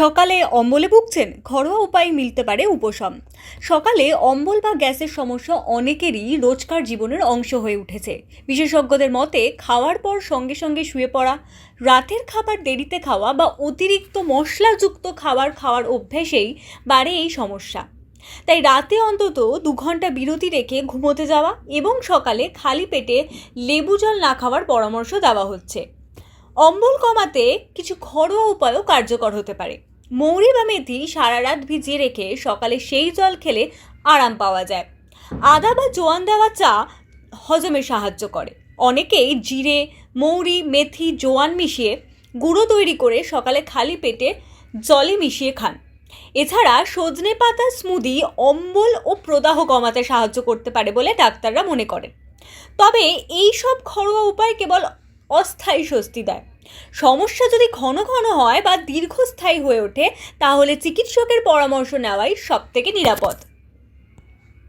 সকালে অম্বলে ভুগছেন, ঘরোয়া উপায়ে মিলতে পারে উপশম। সকালে অম্বল বা গ্যাসের সমস্যা অনেকেরই রোজকার জীবনের অংশ হয়ে উঠেছে। বিশেষজ্ঞদের মতে, খাওয়ার পর সঙ্গে সঙ্গে শুয়ে পড়া, রাতের খাবার দেরিতে খাওয়া বা অতিরিক্ত মশলাযুক্ত খাবার খাওয়ার অভ্যেসেই বাড়ে এই সমস্যা। তাই রাতে অন্তত দু ঘণ্টা বিরতি রেখে ঘুমোতে যাওয়া এবং সকালে খালি পেটে লেবু জল না খাওয়ার পরামর্শ দেওয়া হচ্ছে। অম্বল কমাতে কিছু ঘরোয়া উপায়ও কার্যকর হতে পারে। মৌরি বা মেথি সারা রাত ভিজিয়ে রেখে সকালে সেই জল খেলে আরাম পাওয়া যায়। আদা বা জোয়ান দেওয়া চা হজমে সাহায্য করে। অনেকেই জিরে, মৌরি, মেথি, জোয়ান মিশিয়ে গুঁড়ো তৈরি করে সকালে খালি পেটে জলে মিশিয়ে খান। এছাড়া সজনে পাতা স্মুদি অম্বল ও প্রদাহ কমাতে সাহায্য করতে পারে বলে ডাক্তাররা মনে করেন। তবে এই সব ঘরোয়া উপায় কেবল অস্থায়ী স্বস্তি দেয়। সমস্যা যদি ঘন ঘন হয় বা দীর্ঘস্থায়ী হয়ে ওঠে, তাহলে চিকিৎসকের পরামর্শ নেওয়াই সবথেকে নিরাপদ।